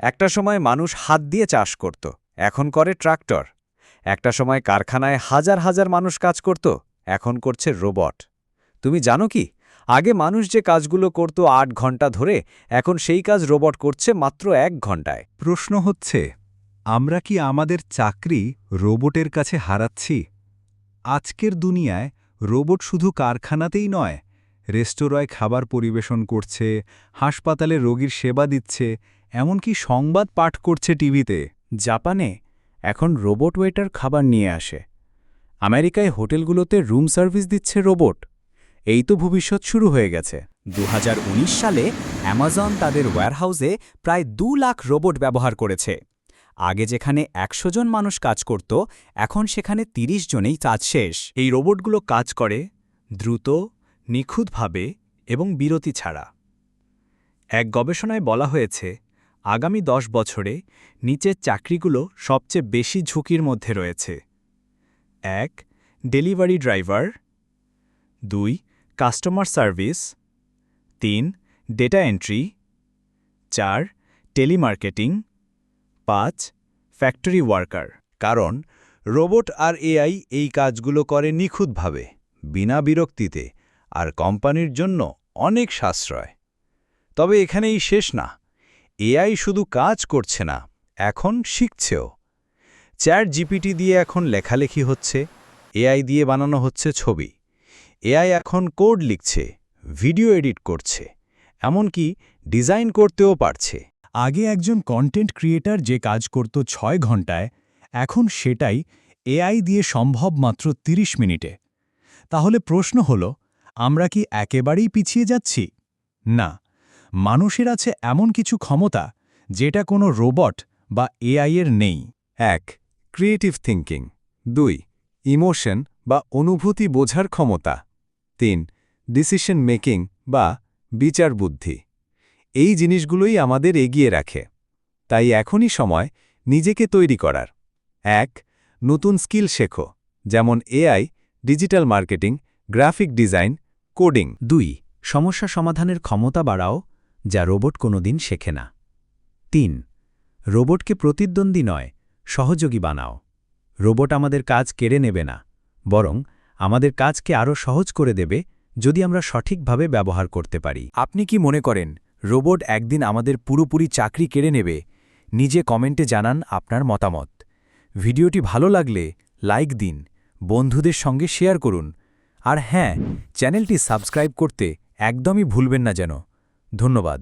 একটা সময় মানুষ হাত দিয়ে চাষ করত, এখন করে ট্রাক্টর। একটা সময় কারখানায় হাজার হাজার মানুষ কাজ করত, এখন করছে রোবট। তুমি জানো কি? আগে মানুষ যে কাজগুলো করত আট ঘণ্টা ধরে, এখন সেই কাজ রোবট করছে মাত্র এক ঘন্টায়। প্রশ্ন হচ্ছে, আমরা কি আমাদের চাকরি রোবটের কাছে হারাচ্ছি? আজকের দুনিয়ায় রোবট শুধু কারখানাতেই নয় রেস্তোরাঁয় খাবার পরিবেশন করছে, হাসপাতালে রোগীর সেবা দিচ্ছে, এমনকি সংবাদ পাঠ করছে টিভিতে। জাপানে এখন রোবট ওয়েটার খাবার নিয়ে আসে। আমেরিকায় হোটেলগুলোতে রুম সার্ভিস দিচ্ছে রোবট। এই তো ভবিষ্যৎ শুরু হয়ে গেছে। দু হাজার উনিশ সালে অ্যামাজন তাদের ওয়্যারহাউসে প্রায় দু লাখ রোবট ব্যবহার করেছে। আগে যেখানে একশো জন মানুষ কাজ করত, এখন সেখানে ৩০ জনেই কাজ শেষ। এই রোবটগুলো কাজ করে দ্রুত নিখুঁতভাবে এবং বিরতি ছাড়া। এক গবেষণায় বলা হয়েছে, আগামী দশ বছরে নিচের চাকরিগুলো সবচেয়ে বেশি ঝুঁকির মধ্যে রয়েছে। এক, ডেলিভারি ড্রাইভার। দুই, কাস্টমার সার্ভিস। তিন, ডেটা এন্ট্রি। চার, টেলিমার্কেটিং। পাঁচ, ফ্যাক্টরি ওয়ার্কার। কারণ, রোবট আর এআই এই কাজগুলো করে নিখুঁতভাবে, বিনা বিরক্তিতে। আর কোম্পানির জন্য অনেক সাশ্রয়। তবে এখানেই শেষ না। এআই শুধু কাজ করছে না, এখন শিখছেও। চ্যাট জিপিটি দিয়ে এখন লেখালেখি হচ্ছে, এআই দিয়ে বানানো হচ্ছে ছবি। এআই এখন কোড লিখছে, ভিডিও এডিট করছে, এমনকি ডিজাইন করতেও পারছে। আগে একজন কন্টেন্ট ক্রিয়েটার যে কাজ করত ছয় ঘন্টায় এখন সেটাই এআই দিয়ে সম্ভব মাত্র ৩০ মিনিটে। তাহলে প্রশ্ন হল আমরা কি একেবারেই পিছিয়ে যাচ্ছি? না। মানুষের আছে এমন কিছু ক্ষমতা যেটা কোনো রোবট বা এআই এর নেই। এক, ক্রিয়েটিভ থিঙ্কিং দুই, ইমোশন বা অনুভূতি বোঝার ক্ষমতা। তিন, ডিসিশন মেকিং বা বিচার বুদ্ধি। এই জিনিসগুলোই আমাদের এগিয়ে রাখে। তাই এখনই সময় নিজেকে তৈরি করার। এক, নতুন স্কিল শেখো। যেমন AI, digital marketing, graphic design coding. দুই, সমস্যা সমাধানের ক্ষমতা বাড়াও, যা রোবট কোনোদিন শেখে না। তিন, রোবটকে প্রতিদ্বন্দ্বী নয়, সহযোগী বানাও। রোবট আমাদের কাজ কেড়ে নেবে না, বরং আমাদের কাজকে আরও সহজ করে দেবে, যদি আমরা সঠিকভাবে ব্যবহার করতে পারি। আপনি কি মনে করেন, রোবট একদিন আমাদের পুরোপুরি চাকরি কেড়ে নেবে? নিজে কমেন্টে জানান আপনার মতামত। ভিডিওটি ভালো লাগলে, লাইক দিন, বন্ধুদের সঙ্গে শেয়ার করুন আর হ্যাঁ চ্যানেলটি সাবস্ক্রাইব করতে একদমই ভুলবেন না যেন। ধন্যবাদ।